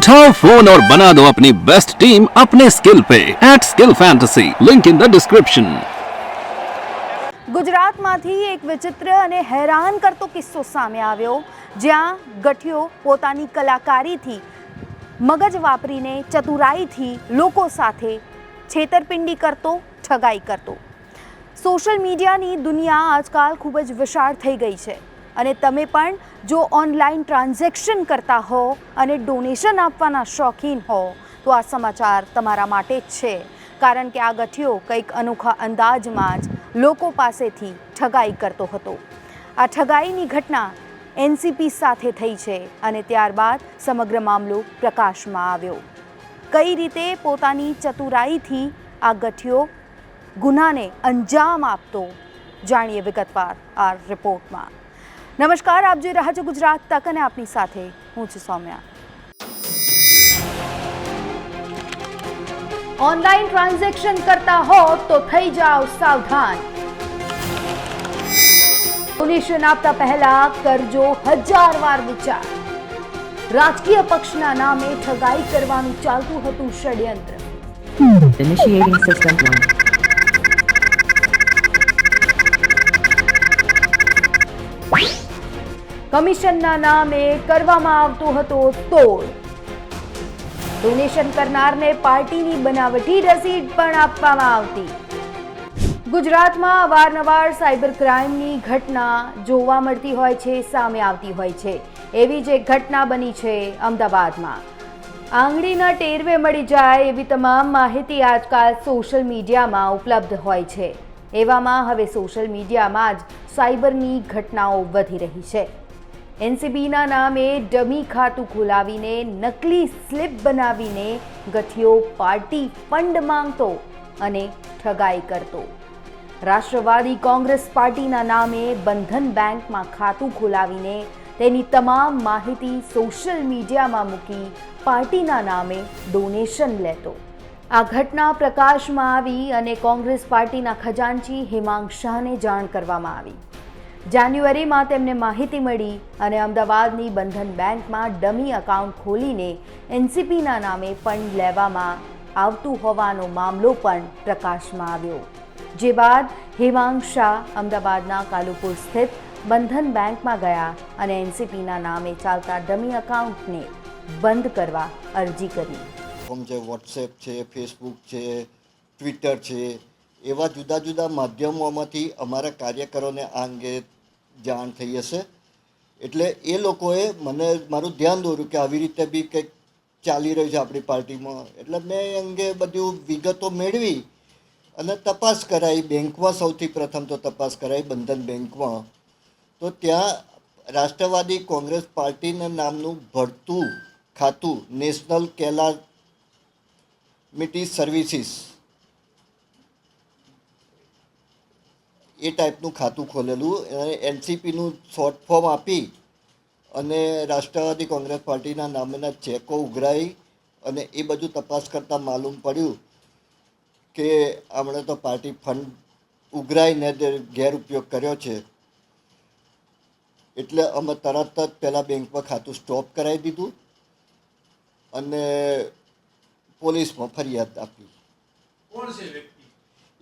उठाओ फोन और बना दो अपनी बेस्ट टीम अपने स्किल पे at skill fantasy link in the description ગુજરાતમાંથી એક વિચિત્ર અને હેરાન કરતો કિસ્સો સામે આવ્યો જ્યાં ગઠિયો પોતાની કલાકારીથી મગજ વાપરીને ચતુરાઈથી લોકો સાથે છેતરપિંડી કરતો ઠગાઈ કરતો સોશિયલ મીડિયાની દુનિયા આજકાલ ખૂબ જ વિશાળ થઈ ગઈ છે અને તમે પણ જો ઓનલાઈન ટ્રાન્ઝેક્શન કરતા હો અને ડોનેશન આપવાના શોખીન હો, તો આ સમાચાર તમારા માટે જ છે. કારણ કે આ ગઠિયો કંઈક અનોખા અંદાજમાં જ લોકો પાસેથી ઠગાઈ કરતો હતો. આ ઠગાઈની ઘટના એનસીપી સાથે થઈ છે અને ત્યારબાદ સમગ્ર મામલો પ્રકાશમાં આવ્યો. કઈ રીતે પોતાની ચતુરાઈથી આ ગઠિયો ગુનાને અંજામ આપતો, જાણીએ વિગતવાર આ રિપોર્ટમાં. નમસ્કાર આપ જોઈ રહ્યા છો ગુજરાત તક અને આપની સાથે હું છું સૌમ્યા ઓનલાઈન ટ્રાન્ઝેક્શન કરતા હો તો થઈ જાઓ સાવધાન ડોનેશન આપતા પહેલા કરજો હજાર વાર વિચાર રાજકીય પક્ષના નામે ઠગાઈ કરવાનું ચાલતું હતું ષડયંત્ર Initiating system one. કમિશનના નામે કરવામાં આવતો હતો તોડ. ડોનેશન કરનારને પાર્ટીની બનાવટી રસીદ પણ આપવામાં આવતી. ગુજરાતમાં અવારનવાર સાયબર ક્રાઇમની ઘટના જોવા મળતી હોય છે, સામે આવતી હોય છે. એવી જ ઘટના બની છે અમદાવાદમાં. આંગળીના ટેરવે મળી જાય એવી તમામ માહિતી આજકાલ સોશિયલ મીડિયામાં ઉપલબ્ધ હોય છે. એવામાં હવે સોશિયલ મીડિયામાં જ સાયબરની ઘટનાઓ વધી રહી છે. એનસીબીના નામે ડમી ખાતું ખોલાવીને નકલી સ્લિપ બનાવીને ગઠિયો પાર્ટી ફંડ માંગતો અને ઠગાઈ કરતો. રાષ્ટ્રવાદી કોંગ્રેસ પાર્ટીના નામે બંધન બેંકમાં ખાતું ખોલાવીને તેની તમામ માહિતી સોશિયલ મીડિયામાં મૂકી પાર્ટીના નામે ડોનેશન લેતો. આ ઘટના પ્રકાશમાં આવી અને કોંગ્રેસ પાર્ટીના ખજાનચી હેમાંગ શાહને જાણ કરવામાં આવી. જાન્યુઆરીમાં તેમને માહિતી મળી અને અમદાવાદની બંધન બેંકમાં ડમી એકાઉન્ટ ખોલીને એનસીપીના નામે ફંડ લેવામાં આવતું હોવાનો મામલો પણ પ્રકાશમાં આવ્યો. જે બાદ હેમાંગ શાહ અમદાવાદના કાલુપુર સ્થિત બંધન બેંકમાં ગયા અને એનસીપીના નામે ચાલતા ડમી એકાઉન્ટને બંધ કરવા અરજી કરી. છે વોટ્સએપ છે ફેસબુક છે ટ્વિટર છે એવા જુદા જુદા માધ્યમોમાંથી અમારા કાર્યકરોને આ અંગે જાણ થઈ હશે. એટલે એ લોકોએ મને, મારું ધ્યાન દોર્યું કે આવી રીતે બી કંઈક ચાલી રહ્યું છે આપણી પાર્ટીમાં. એટલે મેં એ અંગે બધું વિગતો મેળવી અને તપાસ કરાવી બેંકમાં સૌથી પ્રથમ તો તપાસ કરાવી બંધન બેંકમાં. તો ત્યાં રાષ્ટ્રવાદી કોંગ્રેસ પાર્ટીના નામનું ભરતું ખાતું નેશનલ કેલા મિટી સર્વિસીસ એ ટાઈપનું ખાતું ખોલેલું એણે એનસીપીનું શોર્ટ ફોર્મ આપી અને રાષ્ટ્રવાદી કોંગ્રેસ પાર્ટીના નામના ચેકો ઉઘરાઈ અને એ બધું તપાસ કરતાં માલુમ પડ્યું કે હમણાં તો પાર્ટી ફંડ ઉઘરાઈને ગેરઉપયોગ કર્યો છે. એટલે અમે તરત જ પહેલાં બેંકમાં ખાતું સ્ટોપ કરાવી દીધું અને પોલીસમાં ફરિયાદ આપી.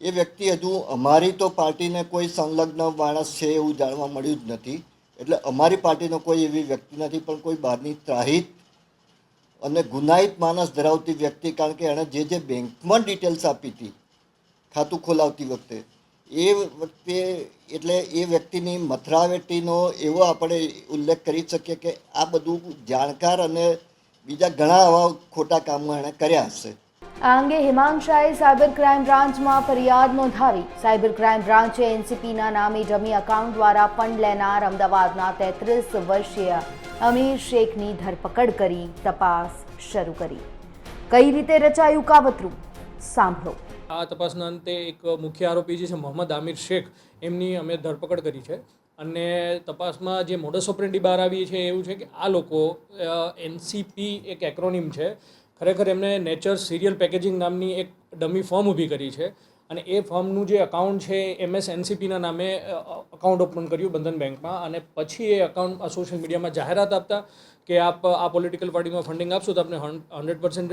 એ વ્યક્તિ હજુ અમારી તો પાર્ટીને કોઈ સંલગ્ન માણસ છે એવું જાણવા મળ્યું જ નથી. એટલે અમારી પાર્ટીનો કોઈ એવી વ્યક્તિ નથી, પણ કોઈ બહારની ત્રાહિત અને ગુનાહિત માણસ ધરાવતી વ્યક્તિ, કારણ કે એણે જે જે બેંકમાં ડિટેલ્સ આપી હતી, ખાતું ખોલાવતી વખતે, એ વખતે એટલે એ વ્યક્તિની મથરાવેટીનો એવો આપણે ઉલ્લેખ કરી શકીએ કે આ બધું જાણકાર અને બીજા ઘણા આવા ખોટા કામો એણે કર્યા હશે. આ અંગે હિમાંશાએ શાહે સાયબર ક્રાઇમ બ્રાન્ચમાં ફરિયાદ નોંધાવી. સાયબર ક્રાઇમ બ્રાન્ચે એનસીપીના નામે ડમી એકાઉન્ટ દ્વારા ફંડ લેનાર અમદાવાદના તેત્રીસ વર્ષીય અમીર શેખની ધરપકડ કરી, તપાસ શરૂ કરી. કઈ રીતે રચાયું કાવતરું? સાંભળો. આ તપાસના અંતે એક મુખ્ય આરોપી છે, મોહમ્મદ આમિર શેખ, એમની અમે ધરપકડ કરી છે. અને તપાસમાં જે મોડસ ઓપરેન્ડી બહાર આવી છે એવું છે કે આ લોકો એનસીપી એક એક્રોનિમ છે ખરેખર એમને નેચર સિરિયલ પેકેજિંગ નામની એક ડમી ફોર્મ ઊભી કરી છે. અને એ ફોર્મનું જે અકાઉન્ટ છે એમએસ એનસીપીના નામે અકાઉન્ટ ઓપન કર્યું બંધન બેંકમાં. અને પછી એ અકાઉન્ટ સોશિયલ મીડિયામાં જાહેરાત આપતા કે આપ, આ પોલિટિકલ પાર્ટીમાં ફંડિંગ આપશો તો આપને hundred percent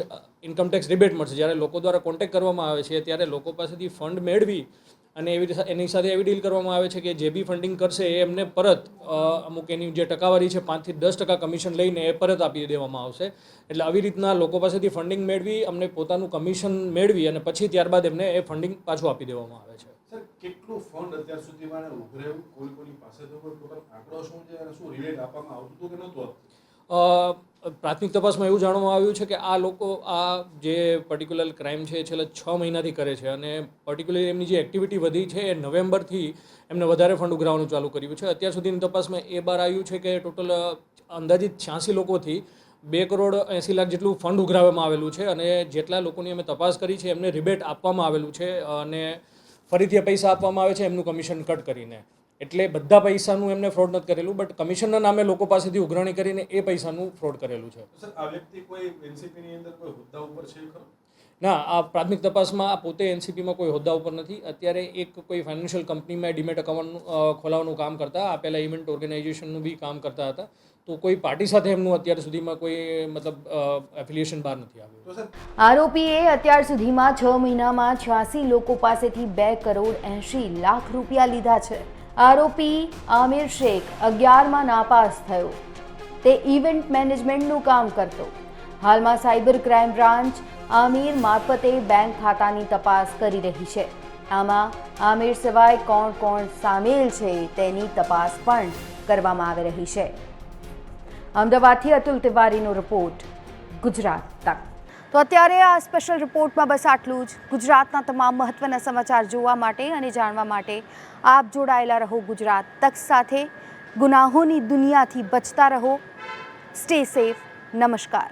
income tax rebate મળશે. જ્યારે લોકો દ્વારા કોન્ટેક્ટ કરવામાં આવે છે, ત્યારે લોકો પાસેથી ફંડ મેળવી અને એવી રીતે એની સાથે એવી ડીલ કરવામાં આવે છે કે જે બી ફંડિંગ કરશે એ એમને પરત અમુક એની જે ટકાવારી છે પાંચથી દસ ટકા કમિશન લઈને એ પરત આપી દેવામાં આવશે. એટલે આવી રીતના લોકો પાસેથી ફંડિંગ મેળવી અમને પોતાનું કમિશન મેળવી અને પછી ત્યારબાદ એમને એ ફંડિંગ પાછું આપી દેવામાં આવે છે. સર કેટલું ફંડ અત્યાર સુધીમાં એને ઉઘરાયું કોની પાસે તો કોઈ ટોટલ આંકડો શું છે અને શું રિલેટ આપવામાં આવતું હતું કે નહોતું આપતું અ, પ્રાથમિક તપાસમાં એવું જાણવામાં આવ્યું છે કે આ લોકો આ જે પર્ટિક્યુલર ક્રાઇમ છે એ છેલ્લા છ મહિનાથી કરે છે અને પર્ટિક્યુલર એમની જે એક્ટિવિટી વધી છે એ નવેમ્બરથી એમને વધારે ફંડ ઉઘરાવવાનું ચાલુ કર્યું છે. અત્યાર સુધીની તપાસમાં એ બહાર આવ્યું છે કે ટોટલ અંદાજિત છ્યાસી લોકોથી બે કરોડ એંસી લાખ જેટલું ફંડ ઉઘરાવવામાં આવેલું છે અને જેટલા લોકોની અમે તપાસ કરી છે એમને રિબેટ આપવામાં આવેલું છે અને ફરીથી પૈસા આપવામાં આવે છે, એમનું કમિશન કટ કરીને. એટલે બધા પૈસાનું એમને ફ્રોડ નથી કરેલું બટ કમિશનના નામે લોકો પાસેથી ઉઘરાણી કરીને એ પૈસાનું ફ્રોડ કરેલું છે. સર આ વ્યક્તિ કોઈ એનસીપીની અંદર કોઈ હોદ્દા ઉપર છે ખરો? ના આ પ્રાથમિક તપાસમાં આ પોતે એનસીપીમાં કોઈ હોદ્દા ઉપર નથી. અત્યારે એક કોઈ ફાઇનાન્શિયલ કંપનીમાં ડીમેટ અકાઉન્ટ ખોલાવવાનું કામ કરતા આ પહેલાં ઇવેન્ટ ઓર્ગેનાઇઝેશનનું બી કામ કરતા હતા. તો કોઈ પાર્ટી સાથે એમનું અત્યાર સુધીમાં કોઈ મતલબ એફિલિએશન બહાર નથી આવ્યું. આરોપીએ અત્યાર સુધીમાં છ મહિનામાં છ્યાસી લોકો પાસેથી બે કરોડ એંશી લાખ રૂપિયા લીધા છે. આરોપી આમિર શેખ અગિયારમાં નાપાસ થયો. તે ઇવેન્ટ મેનેજમેન્ટનું કામ કરતો. હાલમાં સાયબર ક્રાઇમ બ્રાન્ચ આમિર મારફતે બેંક ખાતાની તપાસ કરી રહી છે. આમાં આમિર સિવાય કોણ કોણ સામેલ છે તેની તપાસ પણ કરવામાં આવી રહી છે. અમદાવાદથી અતુલ તિવારીનો રિપોર્ટ ગુજરાત તક. તો અત્યારે આ સ્પેશિયલ રિપોર્ટમાં બસ આટલું જ. ગુજરાતના તમામ મહત્વના સમાચાર જોવા માટે અને જાણવા માટે આપ જોડાયેલા રહો ગુજરાત તક સાથે. ગુનાહોની દુનિયાથી બચતા રહો. સ્ટે સેફ નમસ્કાર.